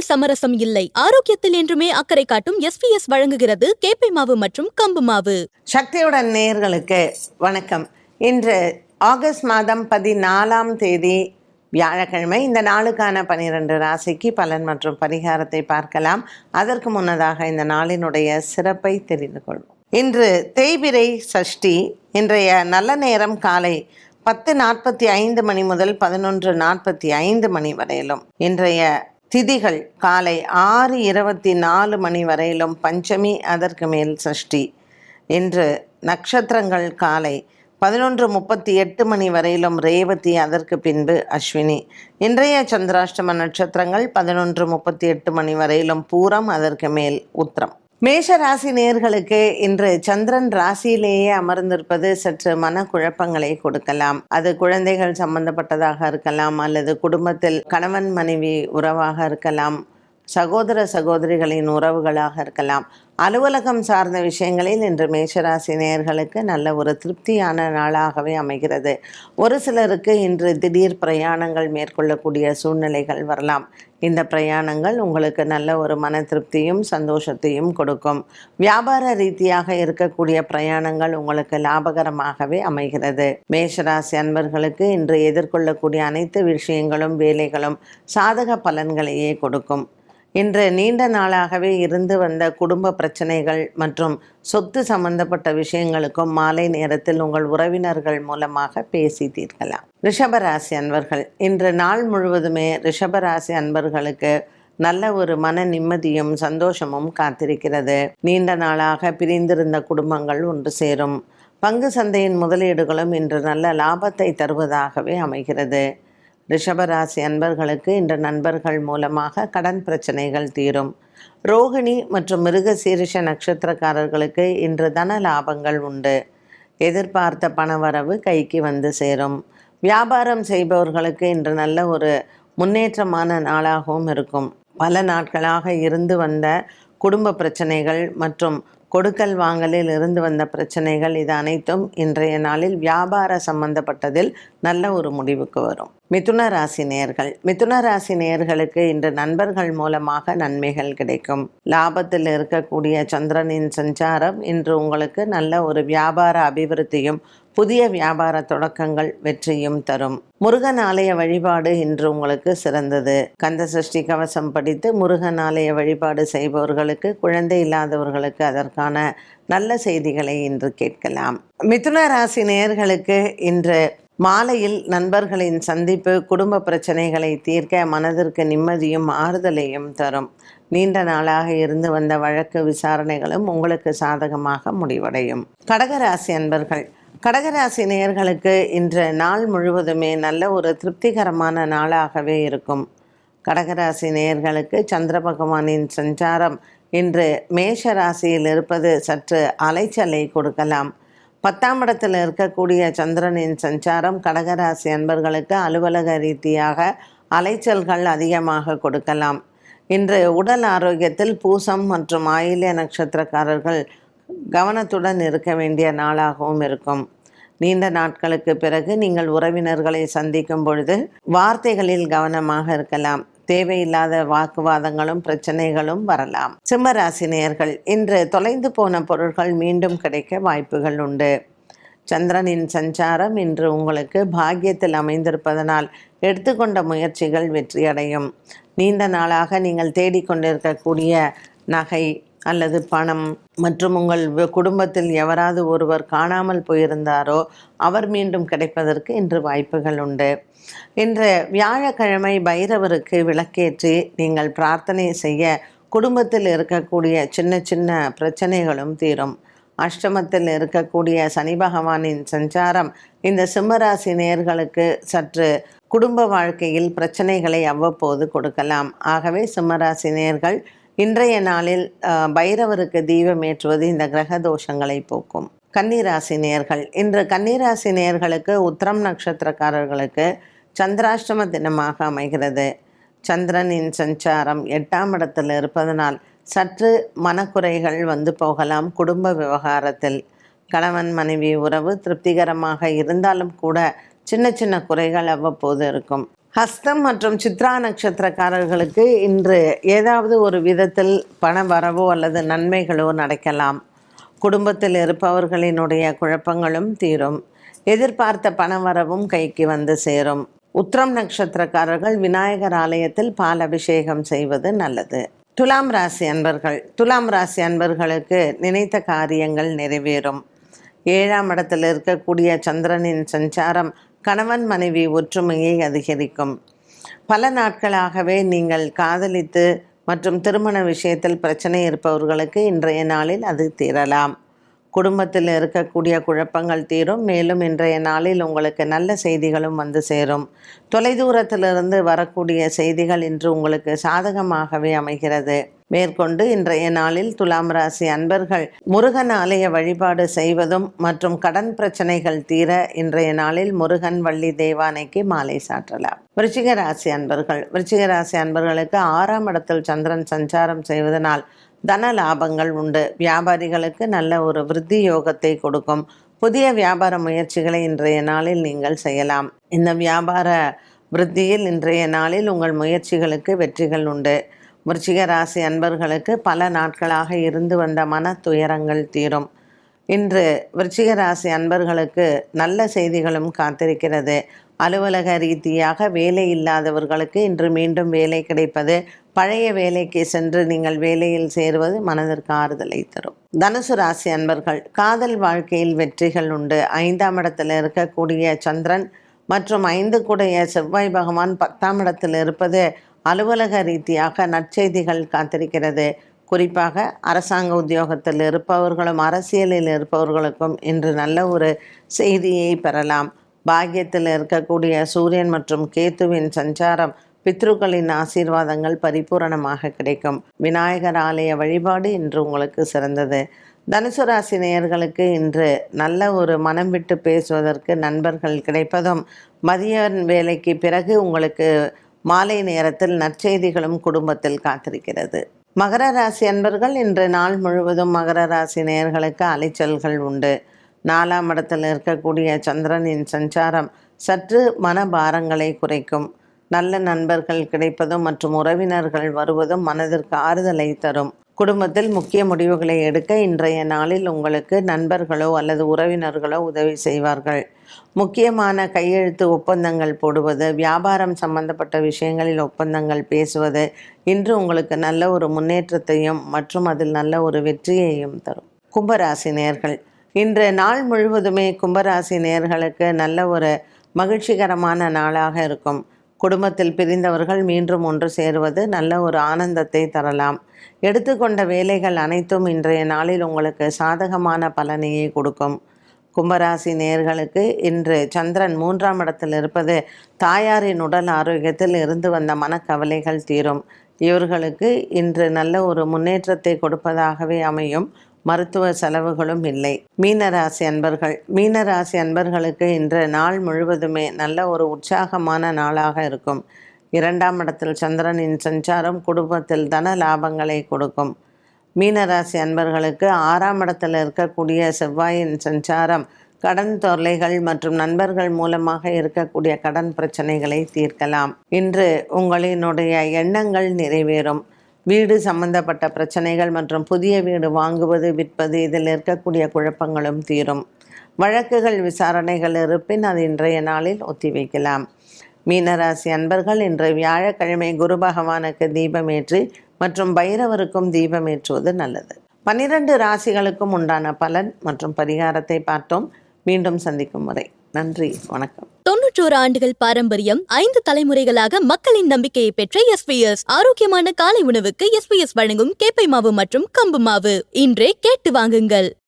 உணவில் சமரசம் இல்லை. ஆரோக்கியத்தில் என்றுமே அக்கறை காட்டும் எஸ்பிஎஸ் வழங்குகிறது கேப்பை மாவு மற்றும் கம்பு மாவு. சக்தியுடன் நேர்களுக்கு வணக்கம். இன்று ஆகஸ்ட் மாதம் பதினாலாம் தேதி வியாழக்கிழமை இந்த நாளுக்கான பனிரெண்டு ராசிக்கு பலன் மற்றும் பரிகாரத்தை பார்க்கலாம். அதற்கு முன்னதாக இந்த நாளினுடைய சிறப்பை தெரிந்து கொள்வோம். இன்று தேய்பிரை சஷ்டி இன்றைய நல்ல நேரம் காலை பத்து நாற்பத்தி ஐந்து மணி முதல் பதினொன்று நாற்பத்தி ஐந்து மணி வரையிலும். இன்றைய திதிகள் காலை ஆறு இருபத்தி நாலு மணி வரையிலும் பஞ்சமி அதற்கு மேல் சஷ்டி. இன்று நட்சத்திரங்கள் காலை பதினொன்று முப்பத்தி எட்டு மணி வரையிலும் ரேவதி அதற்கு பின்பு அஸ்வினி. இன்றைய சந்திராஷ்டம நட்சத்திரங்கள் பதினொன்று முப்பத்தி எட்டு மணி வரையிலும் பூரம் அதற்கு மேல் உத்திரம். மேஷ ராசி நேர்களுக்கு இன்று சந்திரன் ராசியிலேயே அமர்ந்திருப்பது சற்று மனக்குழப்பங்களை கொடுக்கலாம். அது குழந்தைகள் சம்பந்தப்பட்டதாக இருக்கலாம் அல்லது குடும்பத்தில் கணவன் மனைவி உறவாக இருக்கலாம். சகோதர சகோதரிகளின் உறவுகளாக இருக்கலாம். அலுவலகம் சார்ந்த விஷயங்களில் இன்று மேஷராசி நேயர்களுக்கு நல்ல ஒரு திருப்தியான நாளாகவே அமைகிறது. ஒரு சிலருக்கு இன்று திடீர் பிரயாணங்கள் மேற்கொள்ளக்கூடிய சூழ்நிலைகள் வரலாம். இந்த பிரயாணங்கள் உங்களுக்கு நல்ல ஒரு மன திருப்தியும் சந்தோஷத்தையும் கொடுக்கும். வியாபார ரீதியாக இருக்கக்கூடிய பிரயாணங்கள் உங்களுக்கு லாபகரமாகவே அமைகிறது. மேஷராசி அன்பர்களுக்கு இன்று எதிர்கொள்ளக்கூடிய அனைத்து விஷயங்களும் வேலைகளும் சாதக பலன்களையே கொடுக்கும். இன்று நீண்ட நாளாகவே இருந்து வந்த குடும்ப பிரச்சனைகள் மற்றும் சொத்து சம்பந்தப்பட்ட விஷயங்களுக்கும் மாலை நேரத்தில் உங்கள் உறவினர்கள் மூலமாக பேசி தீர்க்கலாம் ரிஷபராசி அன்பர்கள் இன்று நாள் முழுவதுமே ரிஷபராசி அன்பர்களுக்கு நல்ல ஒரு மன நிம்மதியும் சந்தோஷமும் காத்திருக்கிறது. நீண்ட நாளாக பிரிந்திருந்த குடும்பங்கள் ஒன்று சேரும். பங்கு சந்தையின் முதலீடுகளும் இன்று நல்ல லாபத்தை தருவதாகவே அமைகிறது. ரிஷபராசி அன்பர்களுக்கு இன்று நண்பர்கள் மூலமாக கடன் பிரச்சனைகள் தீரும். ரோகிணி மற்றும் மிருக சீரிஷ நட்சத்திரக்காரர்களுக்கு இன்று தன லாபங்கள் உண்டு. எதிர்பார்த்த பணவரவு கைக்கு வந்து சேரும். வியாபாரம் செய்பவர்களுக்கு இன்று நல்ல ஒரு முன்னேற்றமான நாளாகவும் இருக்கும். பல நாட்களாக இருந்து வந்த குடும்ப பிரச்சனைகள் மற்றும் கொடுக்கல் வாங்கலில் இருந்து வந்த பிரச்சனைகள் இது அனைத்தும் இன்றைய நாளில் வியாபார சம்பந்தப்பட்டதில் நல்ல ஒரு முடிவுக்கு வரும். மிதுன ராசி நேர்கள். மிதுன ராசி நேயர்களுக்கு இன்று நண்பர்கள் மூலமாக நன்மைகள் கிடைக்கும். லாபத்தில் இருக்கக்கூடிய சந்திரனின் சஞ்சாரம் இன்று உங்களுக்கு நல்ல ஒரு வியாபார அபிவிருத்தியும் புதிய வியாபார தொடக்கங்கள் வெற்றியும் தரும். முருகன் ஆலய வழிபாடு இன்று உங்களுக்கு சிறந்தது. கந்த சஷ்டி கவசம் படித்து முருகன் ஆலய வழிபாடு செய்பவர்களுக்கு குழந்தை இல்லாதவர்களுக்கு அதற்கான நல்ல செய்திகளை இன்று கேட்கலாம். மிதுன ராசி நேயர்களுக்கு இன்று மாலையில் நண்பர்களின் சந்திப்பு குடும்ப பிரச்சனைகளை தீர்க்க மனதிற்கு நிம்மதியும் ஆறுதலையும் தரும். நீண்ட நாளாக இருந்து வந்த வழக்கு விசாரணைகளும் உங்களுக்கு சாதகமாக முடிவடையும். கடகராசி அன்பர்கள் கடகராசி நேயர்களுக்கு இன்று நாள் முழுவதுமே நல்ல ஒரு திருப்திகரமான நாளாகவே இருக்கும். கடகராசி நேயர்களுக்கு சந்திர பகவானின் சஞ்சாரம் இன்று மேஷ ராசியில் இருப்பது சற்று அலைச்சலை கொடுக்கலாம். பத்தாம் இடத்தில் இருக்கக்கூடிய சந்திரனின் சஞ்சாரம் கடகராசி அன்பர்களுக்கு அலுவலக ரீதியாக அலைச்சல்கள் அதிகமாக கொடுக்கலாம். இன்று உடல் ஆரோக்கியத்தில் பூசம் மற்றும் ஆயில்ய நட்சத்திரக்காரர்கள் கவனத்துடன் இருக்க வேண்டிய நாளாகவும் இருக்கும். நீண்ட நாட்களுக்கு பிறகு நீங்கள் உறவினர்களை சந்திக்கும் பொழுது வார்த்தைகளில் கவனமாக இருக்கலாம். தேவையில்லாத வாக்குவாதங்களும் பிரச்சனைகளும் வரலாம். சிம்மராசி நேயர்கள் இன்று தொலைந்து போன பொருட்கள் மீண்டும் கிடைக்க வாய்ப்புகள் உண்டு. சந்திரனின் சஞ்சாரம் இன்று உங்களுக்கு பாக்கியத்தில் அமைந்திருப்பதனால் எடுத்துக்கொண்ட முயற்சிகள் வெற்றியடையும். நீண்ட நாளாக நீங்கள் தேடிக்கொண்டிருக்கக்கூடிய நகை அல்லது பணம் மற்றும் உங்கள் குடும்பத்தில் எவராது ஒருவர் காணாமல் போயிருந்தாரோ அவர் மீண்டும் கிடைப்பதற்கு இன்று வாய்ப்புகள் உண்டு. இன்று வியாழக்கிழமை பைரவருக்கு விளக்கேற்றி நீங்கள் பிரார்த்தனை செய்ய குடும்பத்தில் இருக்கக்கூடிய சின்ன சின்ன பிரச்சனைகளும் தீரும். அஷ்டமத்தில் இருக்கக்கூடிய சனி பகவானின் சஞ்சாரம் இந்த சிம்மராசி நேயர்களுக்கு சற்று குடும்ப வாழ்க்கையில் பிரச்சனைகளை அவ்வப்போது கொடுக்கலாம். ஆகவே சிம்மராசி நேர்கள் இன்றைய நாளில் பைரவருக்கு தீபம் ஏற்றுவது இந்த கிரக தோஷங்களை போக்கும். கன்னிராசி நேர்கள். இன்று கன்னிராசி நேர்களுக்கு உத்திரம் நட்சத்திரக்காரர்களுக்கு சந்திராஷ்டம தினமாக அமைகிறது. சந்திரனின் சஞ்சாரம் எட்டாம் இடத்தில் இருப்பதனால் சற்று மனக்குறைகள் வந்து போகலாம். குடும்ப விவகாரத்தில் கணவன் மனைவி உறவு திருப்திகரமாக இருந்தாலும் கூட சின்ன சின்ன குறைகள் அவ்வப்போது இருக்கும். ஹஸ்தம் மற்றும் சித்ரா நட்சத்திரக்காரர்களுக்கு இன்று ஏதாவது ஒரு விதத்தில் பண வரவோ அல்லது நன்மைகளோ நடக்கலாம். குடும்பத்தில் இருப்பவர்களினுடைய குழப்பங்களும் தீரும். எதிர்பார்த்த பண வரவும் கைக்கு வந்து சேரும். உத்திரம் நட்சத்திரக்காரர்கள் விநாயகர் ஆலயத்தில் பால் அபிஷேகம் செய்வது நல்லது. துலாம் ராசி அன்பர்கள். துலாம் ராசி அன்பர்களுக்கு நினைத்த காரியங்கள் நிறைவேறும். ஏழாம் இடத்தில் இருக்கக்கூடிய சந்திரனின் சஞ்சாரம் கணவன் மனைவி ஒற்றுமையை அதிகரிக்கும். பல நாட்களாகவே நீங்கள் காதலித்து மற்றும் திருமண விஷயத்தில் பிரச்சனை இருப்பவர்களுக்கு இன்றைய நாளில் அது தீரலாம். குடும்பத்தில் இருக்கக்கூடிய குழப்பங்கள் தீரும். மேலும் இன்றைய நாளில் உங்களுக்கு நல்ல செய்திகளும் வந்து சேரும். தொலைதூரத்திலிருந்து வரக்கூடிய செய்திகள் இன்று உங்களுக்கு சாதகமாகவே அமைகிறது. மேற்கொண்டு இன்றைய நாளில் துலாம் ராசி அன்பர்கள் முருகன் ஆலய வழிபாடு செய்வதும் மற்றும் கடன் பிரச்சனைகள் தீர இன்றைய நாளில் முருகன் வள்ளி தேவானைக்கு மாலை சாற்றலாம். விருச்சிக ராசி அன்பர்கள் விருச்சிக ராசி அன்பர்களுக்கு ஆறாம் இடத்தில் சந்திரன் சஞ்சாரம் செய்வதனால் தன லாபங்கள் உண்டு. வியாபாரிகளுக்கு நல்ல ஒரு விருத்தி யோகத்தை கொடுக்கும். புதிய வியாபார முயற்சிகளை இன்றைய நாளில் நீங்கள் செய்யலாம். இந்த வியாபார விருத்தியில் இன்றைய நாளில் உங்கள் முயற்சிகளுக்கு வெற்றிகள் உண்டு. விருச்சிக ராசி அன்பர்களுக்கு பல நாட்களாக இருந்து வந்த மன துயரங்கள் தீரும். இன்று விருச்சிக ராசி அன்பர்களுக்கு நல்ல செய்திகளும் காத்திருக்கிறது. அலுவலக ரீதியாக வேலை இல்லாதவர்களுக்கு இன்று மீண்டும் வேலை கிடைப்பது பழைய வேலைக்கு சென்று நீங்கள் வேலையில் சேருவது மனதிற்கு ஆறுதலை தரும். தனுசு ராசி அன்பர்கள் காதல் வாழ்க்கையில் வெற்றிகள் உண்டு. ஐந்தாம் இடத்தில் இருக்கக்கூடிய சந்திரன் மற்றும் ஐந்து கூடைய செவ்வாய் பகவான் பத்தாம் இடத்தில் இருப்பது அலுவலக ரீதியாக நற்செய்திகள் காத்திருக்கிறது. குறிப்பாக அரசாங்க உத்தியோகத்தில் இருப்பவர்களும் அரசியலில் இருப்பவர்களுக்கும் இன்று நல்ல ஒரு செய்தியை பெறலாம். பாக்கியத்தில் இருக்கக்கூடிய சூரியன் மற்றும் கேத்துவின் சஞ்சாரம் பித்ருக்களின் ஆசீர்வாதங்கள் பரிபூரணமாக கிடைக்கும். விநாயகர் ஆலய வழிபாடு இன்று உங்களுக்கு சிறந்தது. தனுசு ராசி நேயர்களுக்கு இன்று நல்ல ஒரு மனம் விட்டு பேசுவதற்கு நண்பர்கள் கிடைப்பதும் மதிய வேலைக்கு பிறகு உங்களுக்கு மாலை நேரத்தில் நற்செய்திகளும் குடும்பத்தில் காத்திருக்கிறது. மகர ராசி அன்பர்கள் இன்று நாள் முழுவதும் மகர ராசி நேயர்களுக்கு அலைச்சல்கள் உண்டு. நாலாம் இடத்தில் இருக்கக்கூடிய சந்திரனின் சஞ்சாரம் சற்று மனபாரங்களை குறைக்கும். நல்ல நண்பர்கள் கிடைப்பதும் மற்றும் உறவினர்கள் வருவதும் மனதிற்கு ஆறுதலை தரும். குடும்பத்தில் முக்கிய முடிவுகளை எடுக்க இன்றைய நாளில் உங்களுக்கு நண்பர்களோ அல்லது உறவினர்களோ உதவி செய்வார்கள். முக்கியமான கையெழுத்து ஒப்பந்தங்கள் போடுவது வியாபாரம் சம்பந்தப்பட்ட விஷயங்களில் ஒப்பந்தங்கள் பேசுவது இன்று உங்களுக்கு நல்ல ஒரு முன்னேற்றத்தையும் மற்றும் அதில் நல்ல ஒரு வெற்றியையும் தரும். கும்பராசி நேர்கள். இன்று நாள் முழுவதுமே கும்பராசி நேர்களுக்கு நல்ல ஒரு மகிழ்ச்சிகரமான நாளாக இருக்கும். குடும்பத்தில் பிரிந்தவர்கள் மீண்டும் ஒன்று சேருவது நல்ல ஒரு ஆனந்தத்தை தரலாம். எடுத்துக்கொண்ட வேலைகள் அனைத்தும் இன்றைய நாளில் உங்களுக்கு சாதகமான பலனையை கொடுக்கும். கும்பராசி நேர்களுக்கு இன்று சந்திரன் மூன்றாம் இடத்தில் இருப்பது தாயாரின் உடல் ஆரோக்கியத்தில் இருந்து வந்த மனக்கவலைகள் தீரும். இவர்களுக்கு இன்று நல்ல ஒரு முன்னேற்றத்தை கொடுப்பதாகவே அமையும். மருத்துவ செலவுகளும் இல்லை. மீனராசி அன்பர்கள். மீனராசி அன்பர்களுக்கு இன்று நாள் முழுவதுமே நல்ல ஒரு உற்சாகமான நாளாக இருக்கும். இரண்டாம் இடத்தில் சந்திரனின் சஞ்சாரம் குடும்பத்தில் தன லாபங்களை கொடுக்கும். மீனராசி அன்பர்களுக்கு ஆறாம் இடத்தில் இருக்கக்கூடிய செவ்வாயின் சஞ்சாரம் கடன் தொல்லைகள் மற்றும் நண்பர்கள் மூலமாக இருக்கக்கூடிய கடன் பிரச்சனைகளை தீர்க்கலாம். இன்று உங்களினுடைய எண்ணங்கள் நிறைவேறும். வீடு சம்பந்தப்பட்ட பிரச்சனைகள் மற்றும் புதிய வீடு வாங்குவது விற்பது இதில் இருக்கக்கூடிய குழப்பங்களும் தீரும். வழக்குகள் விசாரணைகள் இருப்பின் அது இன்றைய நாளில் ஒத்திவைக்கலாம். மீனராசி அன்பர்கள் இன்று வியாழக்கிழமை குரு பகவானுக்கு தீபமேற்றி மற்றும் பைரவருக்கும் தீபமேற்றுவது நல்லது. பன்னிரண்டு ராசிகளுக்கும் உண்டான பலன் மற்றும் பரிகாரத்தை பார்த்தோம். மீண்டும் சந்திக்கும் முறை நன்றி வணக்கம். தொன்னூற்றோரு ஆண்டுகள் பாரம்பரியம் ஐந்து தலைமுறைகளாக மக்களின் நம்பிக்கையை பெற்ற எஸ்பிஎஸ் ஆரோக்கியமான காலை உணவுக்கு எஸ்பிஎஸ் வழங்கும் கேப்பை மாவு மற்றும் கம்பு மாவு. இன்றே கேட்டு வாங்குங்கள்.